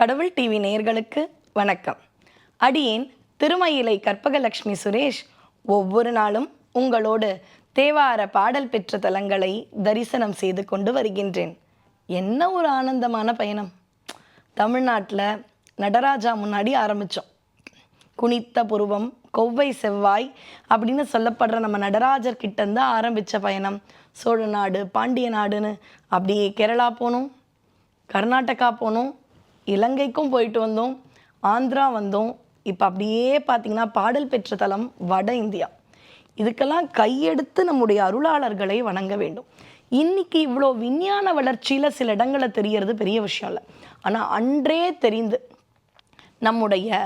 கடவுள் டிவி நேயர்களுக்கு வணக்கம். அடியேன் திருமயிலை கற்பகலட்சுமி சுரேஷ் ஒவ்வொரு நாளும் உங்களோடு தேவார பாடல் பெற்ற தலங்களை தரிசனம் செய்து கொண்டு வருகின்றேன். என்ன ஒரு ஆனந்தமான பயணம். தமிழ்நாட்டில் நடராஜா முன்னாடி ஆரம்பித்தோம் குனித்த புருவம் கொவ்வை செவ்வாய் அப்படின்னு சொல்லப்படுற நம்ம நடராஜர் கிட்டேருந்து ஆரம்பித்த பயணம். சோழ நாடு பாண்டிய நாடுன்னு அப்படியே கேரளா போகணும் கர்நாடகா போகணும் இலங்கைக்கும் போயிட்டு வந்தோம் ஆந்திரா வந்தோம். இப்போ அப்படியே பார்த்தீங்கன்னா பாடல் பெற்ற தலம் வட இந்தியா. இதுக்கெல்லாம் கையெடுத்து நம்முடைய அருளாளர்களை வணங்க வேண்டும். இன்னைக்கு இவ்வளோ விஞ்ஞான வளர்ச்சியில் சில இடங்களை தெரியறது பெரிய விஷயம் இல்லை. ஆனால் அன்றே தெரிந்து நம்முடைய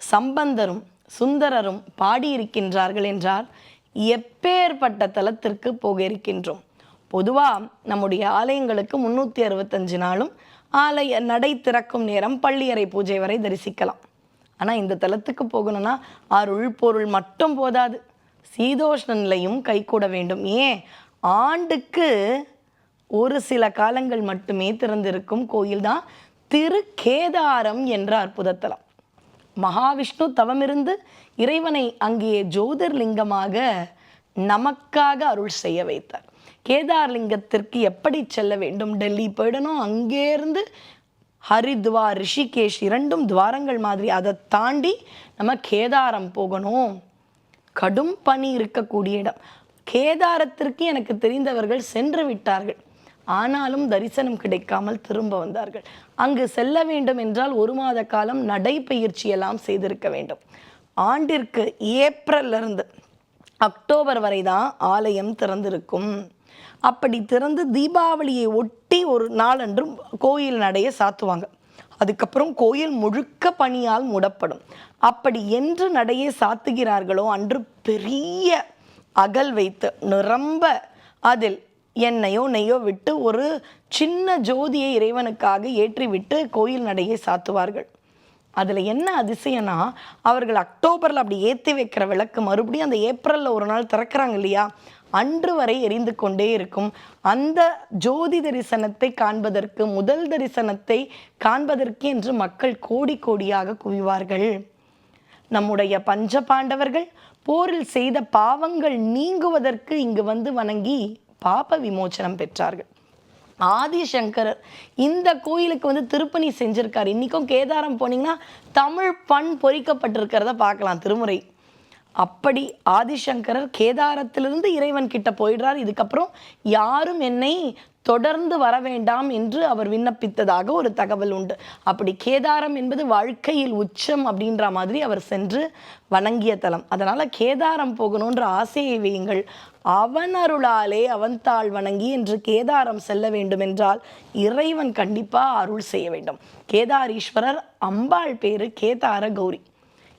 சம்பந்தரும் சுந்தரரும் பாடியிருக்கின்றார்கள் என்றால் எப்பேற்பட்ட தலத்திற்கு போக இருக்கின்றோம்? பொதுவாக நம்முடைய ஆலயங்களுக்கு முந்நூற்றி அறுபத்தஞ்சு நாளும் ஆலய நடை திறக்கும் நேரம் பள்ளியறை பூஜை வரை தரிசிக்கலாம். ஆனால் இந்த தலத்துக்கு போகணும்னா அருள் பொருள் மட்டும் போதாது. சீதோஷ்ண நிலையும் கைகூட வேண்டும். ஏன்? ஆண்டுக்கு ஒரு சில காலங்கள் மட்டுமே திறந்திருக்கும் கோயில் தான் திருக்கேதாரம் என்ற அற்புதத்தலம் மகாவிஷ்ணு தவமிருந்து இறைவனை அங்கே ஜோதிர்லிங்கமாக நமக்காக அருள் செய்ய வைத்தார். கேதார்லிங்கத்திற்கு எப்படி செல்ல வேண்டும்? டெல்லி போயிடணும். அங்கேருந்து ஹரித்வார் ரிஷிகேஷ் இரண்டும் துவாரங்கள் மாதிரி அதை தாண்டி நம்ம கேதாரம் போகணும். கடும் பனி இருக்கக்கூடிய இடம். கேதாரத்திற்கு எனக்கு தெரிந்தவர்கள் சென்று விட்டார்கள். ஆனாலும் தரிசனம் கிடைக்காமல் திரும்ப வந்தார்கள். அங்கு செல்ல வேண்டும் என்றால் ஒரு மாத காலம் நடைப்பயிற்சி எல்லாம் செய்திருக்க வேண்டும். ஆண்டிற்கு ஏப்ரல்ல இருந்து அக்டோபர் வரை தான் ஆலயம் திறந்திருக்கும். அப்படி திறந்து தீபாவளியை ஒட்டி ஒரு நாளன்றும் கோயில் நடைய சாத்துவாங்க. அதுக்கப்புறம் கோயில் முழுக்க பனியால் மூடப்படும். அப்படி என்று நடையை சாத்துகிறார்களோ அன்று பெரிய அகல் வைத்து நிரம்ப அதில் எண்ணெயோ நெய்யோ விட்டு ஒரு சின்ன ஜோதியை இறைவனுக்காக ஏற்றிவிட்டு கோயில் நடையை சாத்துவார்கள். அதில் என்ன அதிசயம்னா அவர்கள் அக்டோபரில் அப்படி ஏற்றி வைக்கிற விளக்கு மறுபடியும் அந்த ஏப்ரலில் ஒரு நாள் திறக்கிறாங்க இல்லையா? அன்று வரை எரிந்து கொண்டே இருக்கும். அந்த ஜோதி தரிசனத்தை காண்பதற்கு முதல் தரிசனத்தை காண்பதற்கு என்று மக்கள் கோடி கோடியாக குவிவார்கள். நம்முடைய பஞ்ச பாண்டவர்கள் போரில் செய்த பாவங்கள் நீங்குவதற்கு இங்கு வந்து வணங்கி பாப விமோச்சனம் பெற்றார்கள். ஆதிசங்கரர் இந்த கோயிலுக்கு வந்து திருப்பணி செஞ்சுருக்காரு. இன்றைக்கும் கேதாரம் போனீங்கன்னா தமிழ் பண் பொறிக்கப்பட்டிருக்கிறத பார்க்கலாம் திருமுறை. அப்படி ஆதிசங்கரர் கேதாரத்திலிருந்து இறைவன் கிட்ட போயிடுறார். இதுக்கப்புறம் யாரும் என்னை தொடர்ந்து வர வேண்டாம் என்று அவர் விண்ணப்பித்ததாக ஒரு தகவல் உண்டு. அப்படி கேதாரம் என்பது வாழ்க்கையில் உச்சம் அப்படின்ற மாதிரி அவர் சென்று வணங்கிய தலம். அதனால கேதாரம் போகணுன்ற ஆசையை வையுங்கள். அவன் அருளாலே அவன் தாள் வணங்கி என்று கேதாரம் செல்ல வேண்டும் என்றால் இறைவன் கண்டிப்பா அருள் செய்ய வேண்டும். கேதாரீஸ்வரர் அம்பாள் பேரு கேதார கௌரி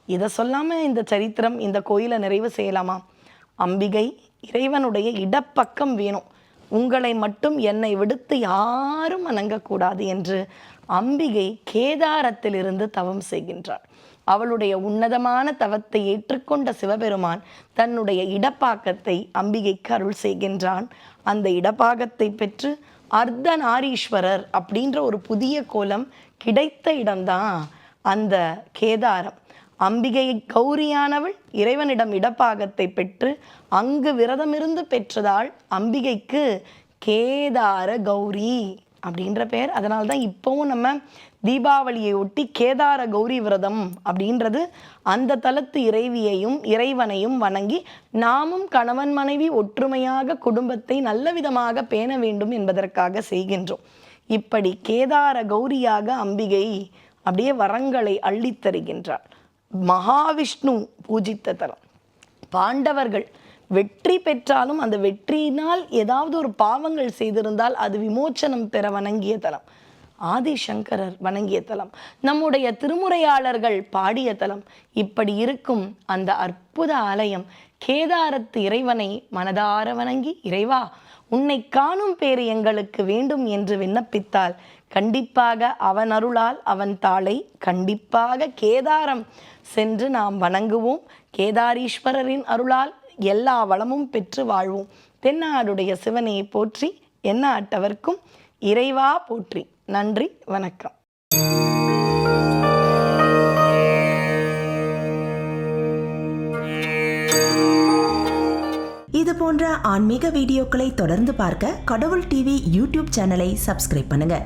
இதை சொல்லாமல் இந்த சரித்திரம் இந்த கோயிலை நிறைவு செய்யலாமா? அம்பிகை இறைவனுடைய இடப்பக்கம் வேணும். உங்களை மட்டும் என்னை விடுத்து யாரும் வணங்கக்கூடாது என்று அம்பிகை கேதாரத்திலிருந்து தவம் செய்கின்றாள். அவளுடைய உன்னதமான தவத்தை ஏற்றுக்கொண்ட சிவபெருமான் தன்னுடைய இடப்பாக்கத்தை அம்பிகைக்கு அருள் செய்கின்றான். அந்த இடப்பாகத்தை பெற்று அர்த்தநாரீஸ்வரர் அப்படின்ற ஒரு புதிய கோலம் கிடைத்த இடம்தான் அந்த கேதாரம். அம்பிகை கௌரியானவள் இறைவனிடம் இடப்பாகத்தை பெற்று அங்கு விரதமிருந்து பெற்றதால் அம்பிகைக்கு கேதார கௌரி அப்படின்ற பெயர். அதனால தான் இப்போவும் நம்ம தீபாவளியை ஒட்டி கேதார கௌரி விரதம் அப்படின்றது அந்த தலத்து இறைவியையும் இறைவனையும் வணங்கி நாமும் கணவன் மனைவி ஒற்றுமையாக குடும்பத்தை நல்ல விதமாக பேண வேண்டும் என்பதற்காக செய்கின்றோம். இப்படி கேதார கௌரியாக அம்பிகை அப்படியே வரங்களை அள்ளித் தருகின்றாள் மகாவிஷ்ணு பூஜித்த தலம். பாண்டவர்கள் வெற்றி பெற்றாலும் அந்த வெற்றியினால் ஏதாவது ஒரு பாவங்கள் செய்திருந்தால் அது விமோச்சனம் பெற வணங்கிய தலம். ஆதிசங்கரர் வணங்கிய தலம். நம்முடைய திருமுறையாளர்கள் பாடிய தலம். இப்படி இருக்கும் அந்த அற்புத ஆலயம் கேதாரத்து இறைவனை மனதார வணங்கி இறைவா உன்னை காணும் பேர் எங்களுக்கு வேண்டும் என்று விண்ணப்பித்தால் கண்டிப்பாக அவன் அருளால் அவன் தாளை கண்டிப்பாக கேதாரம் சென்று நாம் வணங்குவோம். கேதாரீஸ்வரரின் அருளால் எல்லா வளமும் பெற்று வாழ்வோம். தென்னாடுடைய சிவனை போற்றி என்ன அட்டவர்க்கும் இறைவா போற்றி. நன்றி வணக்கம். இது போன்ற ஆன்மீக வீடியோக்களை தொடர்ந்து பார்க்க கடவுள் டிவி யூடியூப் சேனலை சப்ஸ்கிரைப் பண்ணுங்க.